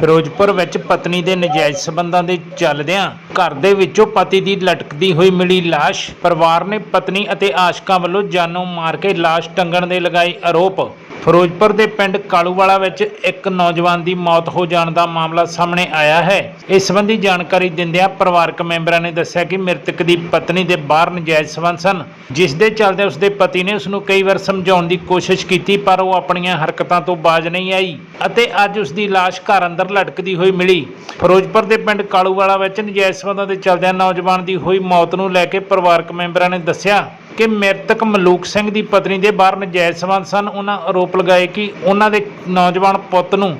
ਫਿਰੋਜ਼ਪੁਰ ਵਿੱਚ ਪਤਨੀ ਦੇ ਨਜਾਇਜ਼ ਸਬੰਧਾਂ ਦੇ ਚੱਲਦਿਆਂ ਘਰ ਦੇ ਵਿੱਚੋਂ ਪਤੀ ਦੀ ਲਟਕਦੀ ਹੋਈ ਮਿਲੀ ਲਾਸ਼। ਪਰਿਵਾਰ ਨੇ ਪਤਨੀ ਅਤੇ ਆਸ਼ਕਾਂ ਵੱਲੋਂ ਜਾਨੋਂ ਮਾਰ ਕੇ ਲਾਸ਼ ਟੰਗਣ ਦੇ ਲਗਾਏ ਆਰੋਪ। ਫਿਰੋਜ਼ਪੁਰ ਦੇ ਪਿੰਡ ਕਾਲੂਵਾਲਾ ਵਿੱਚ ਇੱਕ ਨੌਜਵਾਨ ਦੀ ਮੌਤ ਹੋ ਜਾਣ ਦਾ ਮਾਮਲਾ ਸਾਹਮਣੇ ਆਇਆ ਹੈ। ਇਸ ਸੰਬੰਧੀ ਜਾਣਕਾਰੀ ਦਿੰਦਿਆਂ ਪਰਿਵਾਰਕ ਮੈਂਬਰਾਂ ਨੇ ਦੱਸਿਆ ਕਿ ਮ੍ਰਿਤਕ ਦੀ ਪਤਨੀ ਦੇ ਬਾਹਰ ਨਜਾਇਜ਼ ਸਬੰਧ ਸਨ, ਜਿਸ ਦੇ ਚੱਲਦੇ ਉਸ ਦੇ ਪਤੀ ਨੇ ਉਸ ਨੂੰ ਕਈ ਵਾਰ ਸਮਝਾਉਣ ਦੀ ਕੋਸ਼ਿਸ਼ ਕੀਤੀ, ਪਰ ਉਹ ਆਪਣੀਆਂ ਹਰਕਤਾਂ ਤੋਂ ਬਾਜ ਨਹੀਂ ਆਈ ਅਤੇ ਅੱਜ ਉਸ ਦੀ ਲਾਸ਼ ਘਰ ਅੰਦਰ ਲਟਕਦੀ ਹੋਈ ਮਿਲੀ। ਫਿਰੋਜ਼ਪੁਰ ਦੇ ਪਿੰਡ ਕਾਲੂਵਾਲਾ ਵਿੱਚ ਨਜਾਇਜ਼ ਸਬੰਧਾਂ ਦੇ ਚੱਲਦਿਆਂ ਨੌਜਵਾਨ ਦੀ ਹੋਈ ਮੌਤ ਨੂੰ ਲੈ ਕੇ ਪਰਿਵਾਰਕ ਮੈਂਬਰਾਂ ਨੇ ਦੱਸਿਆ ਕਿ ਮ੍ਰਿਤਕ ਮਲੂਕ ਸਿੰਘ ਦੀ ਪਤਨੀ ਦੇ ਬਾਹਰ ਨਜਾਇਜ਼ ਸਬੰਧ ਸਨ। ਉਹਨਾਂ ਆਰੋਪ ਲਗਾਏ ਕਿ ਉਹਨਾਂ ਦੇ ਨੌਜਵਾਨ ਪੁੱਤ ਨੂੰ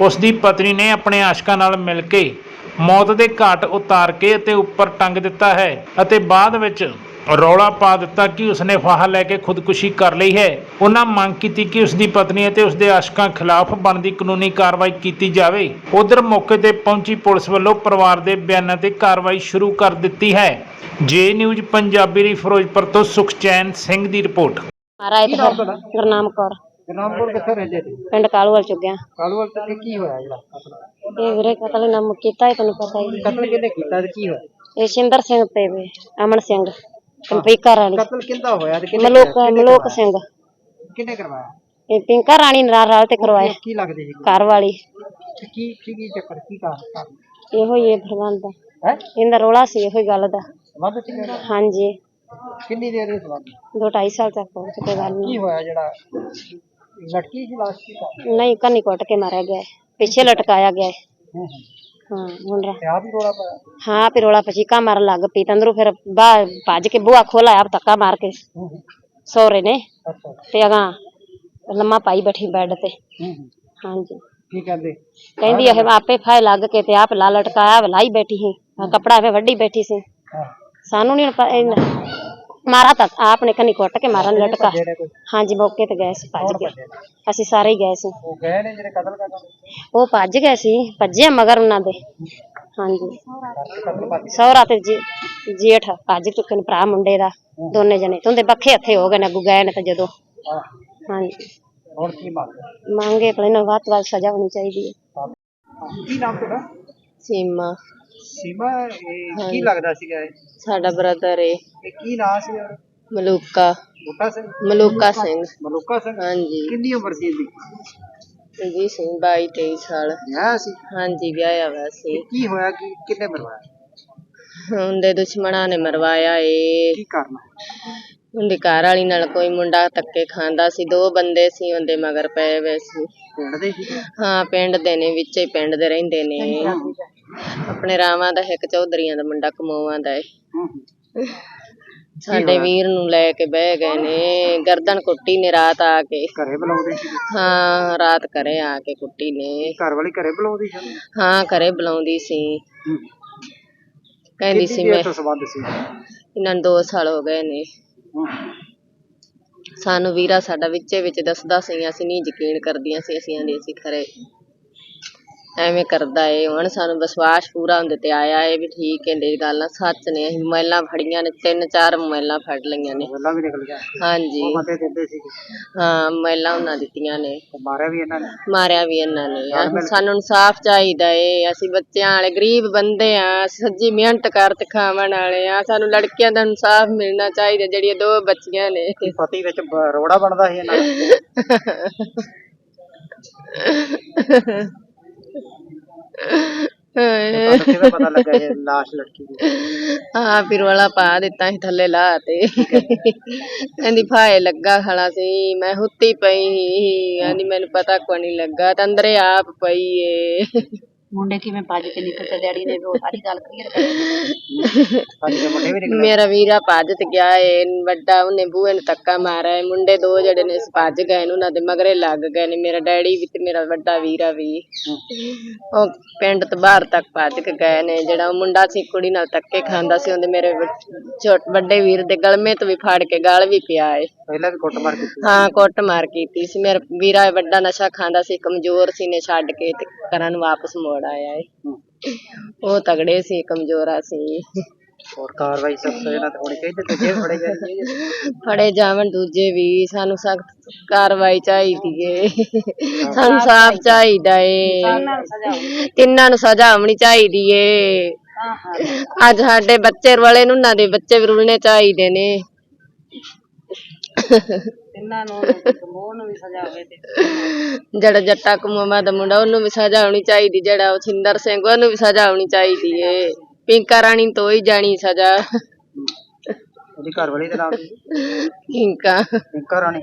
ਉਸ ਦੀ ਪਤਨੀ ਨੇ ਆਪਣੇ ਆਸ਼ਕਾਂ ਨਾਲ ਮਿਲ ਕੇ ਮੌਤ ਦੇ ਘਾਟ ਉਤਾਰ ਕੇ ਅਤੇ ਉੱਪਰ ਟੰਗ ਦਿੱਤਾ ਹੈ ਅਤੇ ਬਾਅਦ ਵਿੱਚ ਰੌਲਾ ਪਾ ਦਿੱਤਾ ਕਿ ਉਸਨੇ ਫਾਹਾ ਲੈ ਕੇ ਖੁਦਕੁਸ਼ੀ ਕਰ ਲਈ ਹੈ। ਉਹਨਾਂ ਮੰਗ ਕੀਤੀ ਕਿ ਉਸ ਦੀ ਪਤਨੀ ਅਤੇ ਉਸ ਦੇ ਆਸ਼ਕਾਂ ਖਿਲਾਫ ਬਣਦੀ ਕਾਨੂੰਨੀ ਕਾਰਵਾਈ ਕੀਤੀ ਜਾਵੇ। ਉਧਰ ਮੌਕੇ ਤੇ ਪਹੁੰਚੀ ਪੁਲਿਸ ਵੱਲੋਂ ਪਰਿਵਾਰ ਦੇ ਬਿਆਨਾਂ ਤੇ ਕਾਰਵਾਈ ਸ਼ੁਰੂ ਕਰ ਦਿੱਤੀ ਹੈ। ਜੇ ਨਿਊਜ਼ ਪੰਜਾਬੀ ਦੀ ਫਿਰੋਜ਼ਪੁਰ ਤੋਂ ਸੁਖਚੈਨ ਸਿੰਘ ਦੀ ਰਿਪੋਰਟ। ਮਹਾਰਾਜ ਕੀ ਤੇ ਨਾਮ ਫਿਰ ਤੁਹਾਡਾ? ਗੁਰਨਾਮ ਕੌਰ ਗਰਨਾਮਪੁਰ ਕਿੱਥੇ ਰਹਿੰਦੇ ਸੀ? ਪਿੰਡ ਕਾਲੂਵਾਲ ਚੁੱਗਿਆ ਕਾਲੂਵਾਲ ਤੇ ਕੀ ਹੋਇਆ ਜਿਹੜਾ? ਆਪਣਾ ਇਹ ਵੀਰੇ ਕਤਲ ਨਾਮ ਕੀਤਾ ਹੈ ਤੈਨੂੰ ਪਤਾ ਹੀ ਹੈ। ਕਤਲ ਕਿਹਨੇ ਕੀਤਾ ਤੇ ਕੀ ਹੋਇਆ? ਇਹ ਸ਼ਿੰਦਰ ਸਿੰਘ ਤੇ ਵੇ ਅਮਨ ਸਿੰਘ। ਕੰਪੀਕਾ ਰਾਣੀ ਕਤਲ ਕਿੰਦਾ ਹੋਇਆ ਤੇ ਕਿਹਨੇ ਮਲੋਕ ਕਿਹਨੇ ਮਲੋਕ ਕਰਵਾਇਆ? ਸਿੰਘ। ਕਿਹਨੇ ਕਰਵਾਇਆ? ਇਹ ਪਿੰਕਾ ਰਾਣੀ ਨਾਲ ਰਲ ਤੇ ਕਰਵਾਇਆ। ਕੀ ਲੱਗਦੇ ਸੀ ਘਰ ਵਾਲੀ। ਤੇ ਕੀ ਕੀ ਕੀ ਚੱਕਰ ਕੀ ਕਾਰਨ ਇਹੋ ਹੀ ਇਹ ਪ੍ਰਬੰਧ ਹੈ? ਇਹਦਾ ਰੋਲਾ ਸੀ ਇਹੋ ਹੀ ਗੱਲ ਦਾ। ਵੱਧ ਹਾਂਜੀ। ਕਿੰਨੀ ਦੇਰ ਦੇ ਢਾਈ ਸਾਲ ਤੱਕ ਪਹੁੰਚ ਕੇ ਗੱਲ ਕੀ ਨਹੀਂ ਹੋਇਆ ਜਿਹੜਾ ਲੜਕੀ ਦੀ ਲਾਸ਼? ਕੀ ਨਹੀਂ ਕੰਨੀ ਕੁੱਟ ਕੇ ਮਾਰਿਆ ਗਿਆ ਹੈ। ਪਿੱਛੇ ਲਟਕਾਇਆ ਗਿਆ ਹੈ। ਹੂੰ ਹਾਂ ਹੁਣ ਰ- ਤੇ ਆਪ ਹੀ ਰੋਲਾ ਪਾਇਆ? ਹਾਂ ਫਿਰ ਰੋਲਾ ਪਚੀਕਾ ਮਾਰਨ ਲੱਗ ਪਈ। ਤੰਦਰੂ ਫਿਰ ਬਾਹਰ ਭੱਜ ਕੇ ਬੂਹਾ ਖੋਲਾਇਆ ਆਪ ਧੱਕਾ ਮਾਰ ਕੇ। ਹੂੰ ਨੇ। ਅੱਛਾ। ਤੇ ਅਗਾਂ ਲੰਮਾ ਪਾਈ ਬੈਠੀ ਬੈੱਡ ਤੇ। ਹੂੰ ਹੂੰ। ਹਾਂਜੀ। ਕੀ ਕਹਿੰਦੇ? ਕਹਿੰਦੀ ਇਹ ਆਪੇ ਫਾਇ ਲੱਗ ਕੇ ਤੇ ਆਪ ਲਾ ਲਟਕਾਇਆ ਲਾਈ ਬੈਠੀ ਸੀ। ਆਹ ਕੱਪੜਾ ਫੇ ਵੱਡੀ ਬੈਠੀ ਸੀ। ਹਾਂ। ਸਾਨੂੰ ਨਹੀਂ ਮਾਰਾ ਤਾਂ ਆਪ ਨੇ ਕਨੀ ਕੁੱਟ ਕੇ ਮਾਰਨ ਲਟਕਾ। ਹਾਂਜੀ ਮੌਕੇ ਤੇ ਗਏ ਸੀ ਭੱਜ ਨੇ? ਅਸੀਂ ਸਾਰੇ ਹੀ ਗਏ ਸੀ। ਉਹ ਗਏ ਨੇ ਜਿਹੜੇ ਕਤਲ ਕਰਨ? ਉਹ ਭੱਜ ਗਏ ਸੀ ਭੱਜੇ ਮਗਰ ਉਹਨਾਂ ਦੇ। ਹਾਂਜੀ। ਸਹੁਰਾ ਤੇ ਜੀ ਜੇਠ ਭੱਜ ਚੁੱਕੇ ਨੇ ਭਰਾ ਮੁੰਡੇ ਦਾ। ਦੋਨੇ ਜਣੇ ਤੁੰਦੇ ਬੱਖੇ ਹੱਥੇ ਹੋ ਗਏ ਨੇ ਅੱਗੂ ਗਏ ਨੇ ਤੇ ਜਦੋਂ। ਹਾਂਜੀ। ਹੁਣ ਕੀ ਮੰਗ? ਮੰਗੇ ਨੂੰ ਵੱਧ ਤੋਂ ਵੱਧ ਸਜ਼ਾ ਹੋਣੀ ਚਾਹੀਦੀ ਹੈ। ਕੀ ਨਾਮ ਤੁਹਾਡਾ? ਸੀਮਾ। ਸੀਮਾ ਇਹ ਕੀ ਲੱਗਦਾ ਸੀਗਾ ਇਹ? ਸਾਡਾ ਬ੍ਰਦਰ ਏ। ਇਹ ਕੀ ਨਾਂ ਸੀ ਉਹਦਾ? ਮਲੂਕਾ। ਬੂਟਾ ਸਿੰਘ? ਮਲੂਕਾ ਸਿੰਘ। ਮਲੂਕਾ ਸਿੰਘ? ਹਾਂਜੀ। ਕਿੰਨੀ ਉਮਰ ਸੀ ਇਹਦੀ? ਜੀ ਸਿੰਘ 22 23 ਸਾਲ। ਵਿਆਹ ਸੀ? ਹਾਂਜੀ ਵਿਆਹਿਆ ਹੋਇਆ ਸੀ ਤੇ ਕੀ ਹੋਇਆ? ਕਿ ਕਿੰਨੇ ਮਰਵਾਇਆ? ਉਹਦੇ ਦੁਸ਼ਮਣਾਂ ਨੇ ਮਰਵਾਇਆ ਏ। ਕੀ ਕਾਰਨ ਉਹਦੀ ਘਰ ਵਾਲੀ ਨਾਲ ਕੋਈ ਮੁੰਡਾ ਧੱਕੇ ਖਾਂਦਾ ਸੀ। ਦੋ ਬੰਦੇ ਸੀ ਉਹਦੇ ਮਗਰ ਪਏ ਹੋਏ ਸੀ। ਪਿੰਡ ਦੇ ਸੀ ਹਾਂ ਪਿੰਡ ਦੇ ਨੇ ਵਿੱਚ ਪਿੰਡ ਦੇ ਰਹਿੰਦੇ ਨੇ। ਆਪਣੇ ਰਾਵਾਂ ਦਾ ਇੱਕ ਚੌਧਰੀਆਂ ਦਾ ਮੁੰਡਾ ਕਮੋਵਾਂ ਦਾ ਏ। ਹੂੰ ਹੂੰ। ਸਾਡੇ ਵੀਰ ਨੂੰ ਲੈ ਕੇ ਬਹਿ ਗਏ ਨੇ ਗਰਦਨ ਕੁੱਟੀ ਨੇ ਰਾਤ ਆ ਕੇ। ਘਰੇ ਬੁਲਾਉਂਦੇ ਸੀ? ਹਾਂ ਰਾਤ ਘਰੇ ਆ ਕੇ ਕੁੱਟੀ ਨੇ। ਘਰ ਵਾਲੀ ਘਰੇ ਬੁਲਾਉਂਦੀ ਸੀ? ਹਾਂ ਘਰੇ ਬੁਲਾਉਂਦੀ ਸੀ। ਹੂੰ। ਕਹਿੰਦੀ ਸੀ ਮੈਂ ਸੰਬੰਧ ਸੀ? ਇਹਨਾਂ ਨੂੰ 2 ਸਾਲ ਹੋ ਗਏ ਨੇ। ਹੂੰ। ਸਾਨੂੰ ਵੀਰਾ ਸਾਡਾ ਵਿੱਚੇ ਵਿੱਚ ਦੱਸਦਾ ਸੀ ਅਸੀਂ ਨਹੀਂ ਯਕੀਨ ਕਰਦੀਆਂ ਸੀ ਅਸੀਂ ਆਂਦੇ ਸੀ ਖਰੇ। ਐਵੇਂ ਕਰਦਾ ਏ ਹੁਣ ਸਾਨੂੰ ਵਿਸ਼ਵਾਸ ਪੂਰਾ ਹੁੰਦੇ ਤੇ ਆਇਆ ਏ ਵੀ ਠੀਕ ਹੈ ਇਹ ਗੱਲਾਂ ਸੱਚ ਨੇ ਅਸੀਂ ਮੋਬਾਈਲਾਂ ਫੜੀਆਂ ਨੇ ਤਿੰਨ ਚਾਰ ਮੋਬਾਈਲਾਂ ਫੜ ਲਈਆਂ ਨੇ। ਪਹਿਲਾਂ ਵੀ ਨਿਕਲ ਗਿਆ ਹਾਂਜੀ। ਉਹ ਮਤੇ ਦਿੰਦੇ ਸੀ ਹਾਂ ਮੋਬਾਈਲਾਂ ਉਹਨਾਂ ਦਿੱਤੀਆਂ ਨੇ। ਮਾਰਿਆ ਵੀ ਇਹਨਾਂ ਨੇ। ਮਾਰਿਆ ਵੀ ਇਹਨਾਂ ਨੇ। ਅਸੀਂ- ਸਾਨੂੰ ਇਨਸਾਫ ਚਾਹੀਦਾ ਏ ਅਸੀਂ ਬੱਚਿਆਂ ਵਾਲੇ ਗਰੀਬ ਬੰਦੇ ਆ ਸੱਜੀ ਮਿਹਨਤ ਕਰ ਤੇ ਖਾਵਣ ਵਾਲੇ ਆ ਸਾਨੂੰ ਲੜਕੀਆਂ ਦਾ ਇਨਸਾਫ ਮਿਲਣਾ ਚਾਹੀਦਾ ਜਿਹੜੀਆਂ ਦੋ ਬੱਚੀਆਂ ਨੇ। ਪਤੀ ਵਿੱਚ ਬ- ਰੋੜਾ ਬਣਦਾ ਸੀ ਇਹਨਾਂ ਦਾ। ਤੁਹਾਨੂੰ ਕਿਵੇਂ ਪਤਾ ਲੱਗਾ ਇਹ ਲਾਸ਼ ਲੜਕੀ ਦੀ ਹਾਂ ਫਿਰ ਵਾਲਾ ਪਾ ਦਿੱਤਾ ਸੀ ਥੱਲੇ ਲਾ ਤੇ ਕਹਿੰਦੀ ਫਾਏ ਲੱਗਾ ਖੜਾ ਸੀ ਮੈਂ ਹੁੱਤੀ ਪਈ ਸੀ ਕਹਿੰਦੀ ਮੈਨੂੰ ਪਤਾ ਕੋ ਨਹੀਂ ਲੱਗਾ ਤੇ ਅੰਦਰੇ ਆਪ ਪਈ ਏ ਮੁੰਡੇ ਕਿਵੇਂ ਭੱਜ ਕੇ ਨਿਕਲ ਡੈਡੀ ਨੇ ਵੀ ਉਹ ਸਾਰੀ ਗੱਲ ਕਲੀਅਰ ਦੇ ਮੁੰਡੇ ਵੀ ਨਿਕਲੇ। ਮੇਰਾ ਵੀਰਾ ਭੱਜ ਤੇ ਗਿਆ ਏ ਵੱਡਾ ਉਹਨੇ ਬੂਹੇ ਨੂੰ ਧੱਕਾ ਮਾਰਿਆ ਏ। ਮੁੰਡੇ ਦੋ ਜਿਹੜੇ ਨੇ ਭੱਜ ਗਏ ਨੇ ਉਹਨਾਂ ਦੇ ਮਗਰੇ ਲੱਗ ਗਏ ਨੇ। ਮੇਰਾ ਡੈਡੀ ਵੀ ਤੇ ਮੇਰਾ ਵੱਡਾ ਵੀਰਾ ਵੀ। ਉਹ ਪਿੰਡ ਤੋਂ ਬਾਹਰ ਤੱਕ ਭੱਜ ਕੇ ਗਏ ਨੇ। ਜਿਹੜਾ ਉਹ ਮੁੰਡਾ ਸੀ ਕੁੜੀ ਨਾਲ ਧੱਕੇ ਖਾਂਦਾ ਸੀ ਉਹਦੇ ਮੇਰੇ ਵੱ- ਛੋਟ ਵੱਡੇ ਵੀਰ ਦੇ ਗਲਮੇ ਤੋਂ ਵੀ ਫੜ ਕੇ ਗਲ ਵੀ ਪਿਆ ਏ। ਪਹਿਲਾਂ ਵੀ ਕੁੱਟਮਾਰ ਕੀਤੀ ਹਾਂ ਕੁੱਟ ਮਾਰ ਕੀਤੀ ਸੀ। ਮੇਰਾ ਵੀਰਾ ਵੱਡਾ ਨਸ਼ਾ ਖਾਂਦਾ ਸੀ ਕਮਜ਼ੋਰ ਸੀ ਨੇ ਛੱਡ ਕੇ ਤੇ ਘਰਾਂ ਨੂੰ ਵਾਪਸ ਮੋੜ ਆਇਆ ਏ। ਉਹ ਤਗੜੇ ਸੀ ਕਮਜ਼ੋਰਾ ਸੀ। ਹੋਰ ਕਾਰਵਾਈ ਸਖਤ ਇਹਨਾਂ ਤੇ ਹੋਣੀ ਚਾਹੀਦੀ ਤੇ ਜੇ ਫੜੇ ਜਾਣਗੇ ਫੜੇ ਜਾਵਣ ਦੂਜੇ ਵੀ ਸਾਨੂੰ ਸਖਤ ਕਾਰਵਾਈ ਚਾਹੀਦੀ ਏ। ਸਾਨੂੰ ਸਾਫ਼ ਚਾਹੀਦਾ ਏ। ਤਿੰਨਾਂ ਨੂੰ ਸਜ਼ਾ ਹੋਣੀ ਚਾਹੀਦੀ ਏ। ਅੱਜ ਸਾਡੇ ਬੱਚੇ ਰੁਲੇ ਨੂੰ ਉਹਨਾਂ ਦੇ ਬੱਚੇ ਵੀ ਰੁਲਣੇ ਚਾਹੀਦੇ ਨੇ। ਤਿੰਨਾਂ ਨੂੰ ਮੋਹ ਨੂੰ ਵੀ ਸਜ਼ਾ ਹੋਵੇ ਤੇ ਜਿਹੜਾ ਜੱਟਾ ਕੁਮਾ ਦਾ ਮੁੰਡਾ ਉਹਨੂੰ ਵੀ ਸਜ਼ਾ ਹੋਣੀ ਚਾਹੀਦੀ ਜਿਹੜਾ ਉਹ ਛਿੰਦਰ ਸਿੰਘ ਉਹਨੂੰ ਵੀ ਸਜ਼ਾ ਹੋਣੀ ਚਾਹੀਦੀ ਏ। ਪਿੰਕਾ ਰਾਣੀ ਤੋਂ ਹੀ ਜਾਣੀ ਸਜ਼ਾ। ਉਹਦੀ ਘਰ ਵਾਲੀ ਦੇ ਨਾਮ ਕੀ? ਪਿੰਕਾ। ਪਿੰਕਾ ਰਾਣੀ।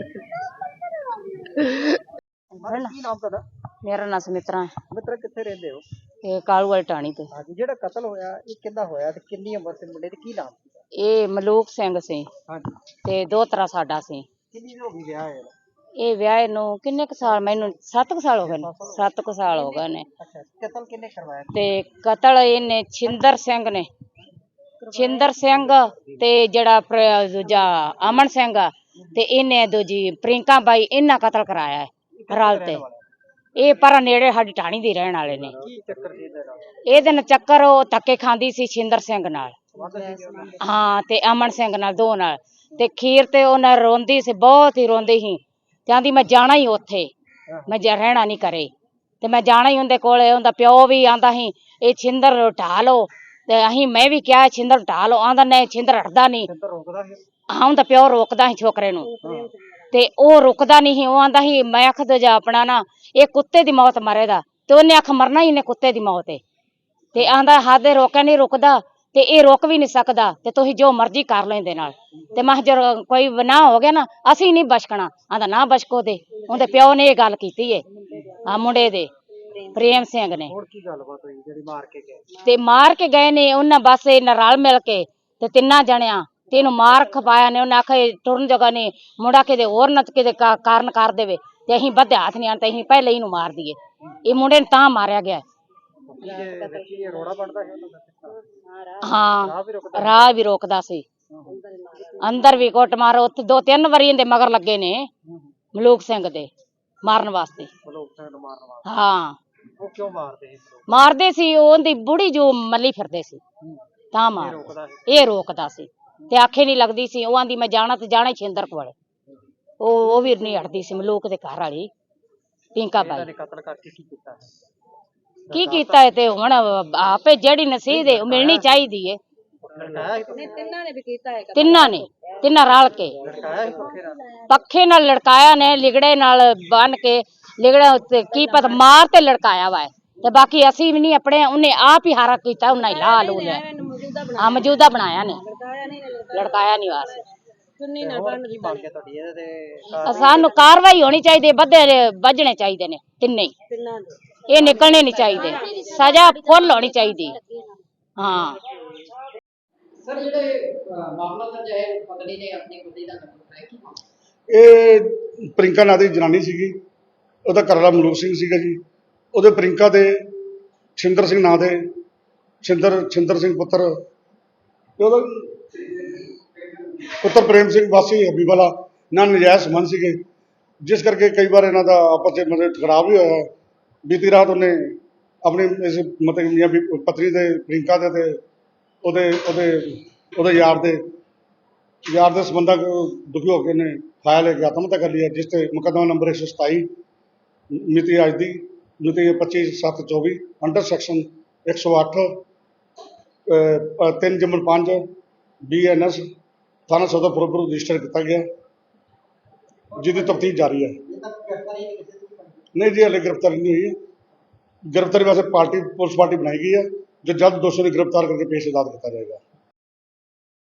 ਮੇਰਾ ਕੀ ਨਾਮ ਤੁਹਾਡਾ? ਮੇਰਾ ਨਾਂ ਸਮਿਤਰਾ ਮਿੱਤਰ ਕਿੱਥੇ ਰਹਿੰਦੇ ਹੋ? ਇਹ ਕਾਲੂ ਵਾਲੀ ਟਾਣੀ ਤੇ। ਹਾਂਜੀ ਜਿਹੜਾ ਕਤਲ ਹੋਇਆ ਇਹ ਕਿੱਦਾਂ ਹੋਇਆ ਤੇ ਕਿੰਨੀ ਉਮਰ ਦੇ ਮੁੰਡੇ ਦੇ? ਕੀ ਨਾਮ ਸੀ? ਇਹ ਮਲੂਕ ਸਿੰਘ ਸੀ ਹਾਂਜੀ। ਤੇ ਦੋ ਤਰ੍ਹਾਂ ਸਾਡਾ ਸੀ। ਕਿੰਨੀ ਹੋ ਗਈ ਵਿਆਹ ਹੈ ਇਹ ਵਿਆਹ ਨੂੰ ਕਿੰਨੇ ਕੁ ਸਾਲ ਮੈਨੂੰ 7 ਕੁ ਸਾਲ ਹੋ ਗਏ ਨੇ। 7 ਕੁ ਸਾਲ ਹੋ ਗਏ ਨੇ। ਅੱਛਾ ਕਤਲ ਕਿੰਨੇ ਕਰਵਾਇਆ? ਤੇ ਕਤਲ ਇਹਨੇ ਛਿੰਦਰ ਸਿੰਘ ਨੇ। ਛਿੰਦਰ ਸਿੰਘ ਤੇ ਜਿਹੜਾ ਪ੍ਰ- ਦੂਜਾ ਅਮਨ ਸਿੰਘ ਆ, ਤੇ ਇਹਨੇ ਦੂਜੀ ਪ੍ਰਿੰਕਾ ਬਾਈ ਇਹਨਾਂ ਕਤਲ ਕਰਾਇਆ ਹੈ ਰਲ ਤੇ। ਇਹ ਪਰ ਨੇੜੇ ਸਾਡੀ ਟਾਣੀ ਦੇ ਰਹਿਣ ਵਾਲੇ ਨੇ। ਕੀ ਚੱਕਰ ਇਹਦਾ ਇਹਦੇ ਨਾਲ ਚੱਕਰ ਉਹ ਧੱਕੇ ਖਾਂਦੀ ਸੀ ਛਿੰਦਰ ਸਿੰਘ ਨਾਲ। ਹਾਂ ਤੇ ਅਮਨ ਸਿੰਘ ਨਾਲ ਦੋ ਨਾਲ। ਤੇ ਖੀਰ ਤੇ ਉਹਨਾਂ ਰੋਂਦੀ ਸੀ ਬਹੁਤ ਹੀ ਰੋਂਦੀ ਸੀ। ਆਂਦੀ ਮੈਂ ਜਾਣਾ ਹੀ ਉੱਥੇ। ਮੈਂ ਜਾ ਰਹਿਣਾ ਨਹੀਂ ਕਰੇ ਤੇ ਮੈਂ ਜਾਣਾ ਹੀ ਉਹਦੇ ਕੋਲੇ। ਉਹਦਾ ਪਿਓ ਵੀ ਆਂਦਾ ਸੀ ਇਹ ਛਿੰਦਰ ਢਾ ਲਓ। ਤੇ ਅਸੀਂ ਮੈਂ ਵੀ ਕਿਹਾ ਛਿੰਦਰ ਢਾ ਲਓ। ਆਂਦਾ ਨਹੀਂ ਛਿੰਦਰ ਹਟਦਾ ਨਹੀਂ। ਹਾਂ ਉਹਦਾ ਪਿਓ ਰੋਕਦਾ ਸੀ ਛੋਕਰੇ ਨੂੰ। ਤੇ ਉਹ ਰੁਕਦਾ ਨਹੀਂ ਉਹ ਆਂਦਾ ਸੀ ਮੈਂ ਆਖਦਾ ਜਾ ਆਪਣਾ ਨਾ। ਇਹ ਕੁੱਤੇ ਦੀ ਮੌਤ ਮਰੇਦਾ। ਤੇ ਉਹਨੇ ਆਖ ਮਰਨਾ ਹੀ ਇਹਨੇ ਕੁੱਤੇ ਦੀ ਮੌਤ ਤੇ ਆਂਦਾ ਹਾਦੇ ਰੋਕਿਆ ਨਹੀਂ ਰੁਕਦਾ। ਤੇ ਇਹ ਰੁਕ ਵੀ ਨਹੀਂ ਸਕਦਾ ਤੇ ਤੁਸੀਂ ਜੋ ਮਰਜ਼ੀ ਕਰ ਇਹਦੇ ਨਾਲ। ਤੇ ਮੈਂ ਜਦੋਂ ਕੋਈ ਨਾ ਹੋ ਗਿਆ ਨਾ ਅਸੀਂ ਨਹੀਂ ਬਚਕਣਾ। ਆਂਦਾ ਨਾ ਬਚਕੋ ਤੇ। ਉਹਦੇ ਪਿਓ ਨੇ ਇਹ ਗੱਲ ਕੀਤੀ ਏ ਆ ਮੁੰਡੇ ਦੇ ਪ੍ਰੇਮ ਸਿੰਘ ਨੇ। ਹੋਰ ਕੀ ਗੱਲਬਾਤ ਹੋਈ ਜਿਹੜੀ ਮਾਰ ਕੇ ਗਏ? ਤੇ ਮਾਰ ਕੇ ਗਏ ਨੇ ਉਹਨਾਂ ਬਸ ਇਹਨਾਂ ਰਲ ਮਿਲ ਕੇ ਤੇ ਤਿੰਨਾਂ ਜਣਿਆਂ ਤੇ ਇਹਨੂੰ ਮਾਰ ਖਪਾਇਆ ਨੇ। ਉਹਨੇ ਇਹ ਟੁਰਨ ਜਗ੍ਹਾ ਨੇ ਮੁੰਡਾ ਕਿਤੇ ਹੋਰ ਨਾ ਕਿਤੇ ਕਾਰਨ ਕਰ ਦੇਵੇ ਤੇ ਅਸੀਂ ਬੱਧੇ ਹੱਥ ਨਹੀਂ ਆਣ ਤੇ ਅਸੀਂ ਪਹਿਲੇ ਇਹਨੂੰ ਮਾਰ ਦਈਏ। ਇਹ ਮੁੰਡੇ ਨੂੰ ਤਾਂ ਮਾਰਿਆ ਗਿਆ। ਜੇ ਬੱਚੀ ਇਹ ਰੋੜਾ ਪੜਦਾ ਸੀ ਉਹਨਾਂ ਦਾ ਹਾਂ ਰਾਹ ਵੀ ਰੋਕਦਾ ਸੀ। ਅੰਦਰ ਵੀ ਕੁੱਟ ਮਾਰ ਉੱਥੇ ਦੋ ਤਿੰਨ ਵਾਰੀ ਇਹਦੇ ਮਗਰ ਲੱਗੇ ਨੇ ਮਲੂਕ ਸਿੰਘ ਦੇ ਮਾਰਨ ਵਾਸਤੇ। ਮਲੋਕ ਸਿੰਘ ਨੂੰ ਮਾਰਨ ਵਾਲਾ ਹਾਂ। ਉਹ ਕਿਉਂ ਮਾਰਦੇ ਸੀ ਮਾਰਦੇ ਸੀ ਉਹਦੀ ਬੁੜੀ ਜੋ ਮੱਲੀ ਫਿਰਦੇ ਸੀ। ਤਾਂ ਮਾਰ ਇਹ ਰੋਕਦਾ ਸੀ। ਤੇ ਆਖੇ ਨਹੀਂ ਲੱਗਦੀ ਸੀ ਉਹ ਆਂਦੀ ਮੈਂ ਜਾਣਾ ਤੇ ਜਾਣਾ ਹੀ ਛਿੰਦਰ ਕੋਲ। ਉਹ ਉਹ ਵੀ ਨਹੀਂ ਹਟਦੀ ਸੀ ਮਲੂਕ ਦੇ ਘਰ ਵਾਲੀ ਪਿੰਕਾ ਬਾਈ। ਕਤਲ ਕਰਕੇ ਕੀ ਕੀਤਾ? ਕੀ ਕੀਤਾ ਤੇ ਹੁਣ ਆਪੇ ਜਿਹੜੀ ਨਸੀਬ ਹੈ ਉਹ ਮਿਲਣੀ ਚਾਹੀਦੀ ਹੈ ਤਿੰਨਾਂ ਨੇ ਤਿੰਨਾਂ ਰਲ ਕੇ। ਪੱਖੇ ਨਾਲ। ਲੜਕਾਇਆ ਨੇ ਲਿਗੜੇ ਨਾਲ ਬੰਨ ਕੇ ਲਿਗੜੇ ਉੱਤੇ ਕੀ ਪਤਾ ਮਾਰ ਤੇ ਲੜਕਾਇਆ ਵਾ ਤੇ ਬਾਕੀ ਅਸੀਂ ਵੀ ਨਹੀਂ ਆਪਣੇ ਉਹਨੇ ਆਪ ਹੀ ਹਾਰਾ ਕੀਤਾ ਉਹਨਾਂ ਹੀ ਲਾ ਲੂ ਲਿਆ। ਆ ਮੌਜੂਦਾ ਬਣਾਇਆ ਨੇ ਲੜਕਾਇਆ ਨਹੀਂ। ਵਾਸ ਸਾਨੂੰ ਕਾਰਵਾਈ ਹੋਣੀ ਚਾਹੀਦੀ ਬੱਧੇ ਵੱਜਣੇ ਚਾਹੀਦੇ ਨੇ ਤਿੰਨੇ ਹੀ। ਇਹ ਨਿਕਲਣੇ ਨਹੀਂ ਚਾਹੀਦੇ। ਸਜ਼ਾ ਫੁੱਲ ਹੋਣੀ ਚਾਹੀਦੀ। ਹਾਂ। ਇਹ ਪ੍ਰਿੰਕਾ ਨਾਂ ਦੀ ਜਨਾਨੀ ਸੀਗੀ। ਉਹਦਾ ਘਰ ਵਾਲਾ ਮਲੂਕ ਸਿੰਘ ਸੀਗਾ ਜੀ। ਉਹਦੇ ਪ੍ਰਿੰਕਾ ਦੇ ਛਿੰਦਰ ਸਿੰਘ ਨਾਂ ਦੇ ਛਿੰਦਰ ਛਿੰਦਰ ਸਿੰਘ ਪੁੱਤਰ। ਤੇ ਉਹਦਾ ਪੁੱਤਰ ਪ੍ਰੇਮ ਸਿੰਘ ਵਾਸੀ ਹਬੀਵਾਲਾ ਨਾਲ ਨਜਾਇਜ਼ ਸੰਬੰਧ ਸੀਗੇ। ਜਿਸ ਕਰਕੇ ਕਈ ਵਾਰ ਇਹਨਾਂ ਦਾ ਆਪਸ ਵਿੱਚ ਮਤਲਬ ਟਕਰਾਅ ਵੀ ਹੋਇਆ ਬੀਤੀ ਰਾਤ ਉਹਨੇ ਆਪਣੀ ਇਸ ਮਤਲਬ ਮੀਆਂ ਪਤਨੀ ਦੇ ਪ੍ਰਿੰਕਾ ਦੇ ਤੇ ਉਹਦੇ ਉਹਦੇ ਉਹਦੇ ਯਾਰ ਦੇ ਯਾਰ ਦੇ ਸੰਬੰਧਕ ਦੁਖੀ ਹੋ ਕੇ ਨੇ ਫਾਇਲ ਇੱਕ ਆਤਮ ਹੱਤਿਆ ਕਰ ਹੈ, ਜਿਸ ਤੇ ਮੁਕੱਦਮਾ ਨੰਬਰ 127 ਮਿਤੀ ਅੱਜ ਦੀ, ਮਿਤੀ 25/7/24 ਅੰਡਰ ਸੈਕਸ਼ਨ 108 3 ਜਮਨ 5 ਬੀਐਨਐਸ ਥਾਣਾ ਸਦਰ ਫਿਰੋਜ਼ਪੁਰ ਰਜਿਸਟਰ ਕੀਤਾ ਗਿਆ, ਜਿਹਦੀ ਤਫਤੀਸ਼ ਜਾਰੀ ਹੈ। ਨਹੀਂ ਜੀ, ਹਲੇ ਗ੍ਰਿਫਤਾਰੀ ਨਹੀਂ ਹੋਈ ਹੈ। ਗ੍ਰਿਫਤਾਰੀ ਵਾਸਤੇ ਪਾਰਟੀ, ਪੁਲਿਸ ਪਾਰਟੀ ਬਣਾਈ ਗਈ ਹੈ, ਜੋ ਜਲਦ ਦੋਸ਼ੀ ਨੂੰ ਗ੍ਰਿਫਤਾਰ ਕਰਕੇ ਪੇਸ਼ ਆਜ਼ਾਦ ਕੀਤਾ ਜਾਏਗਾ।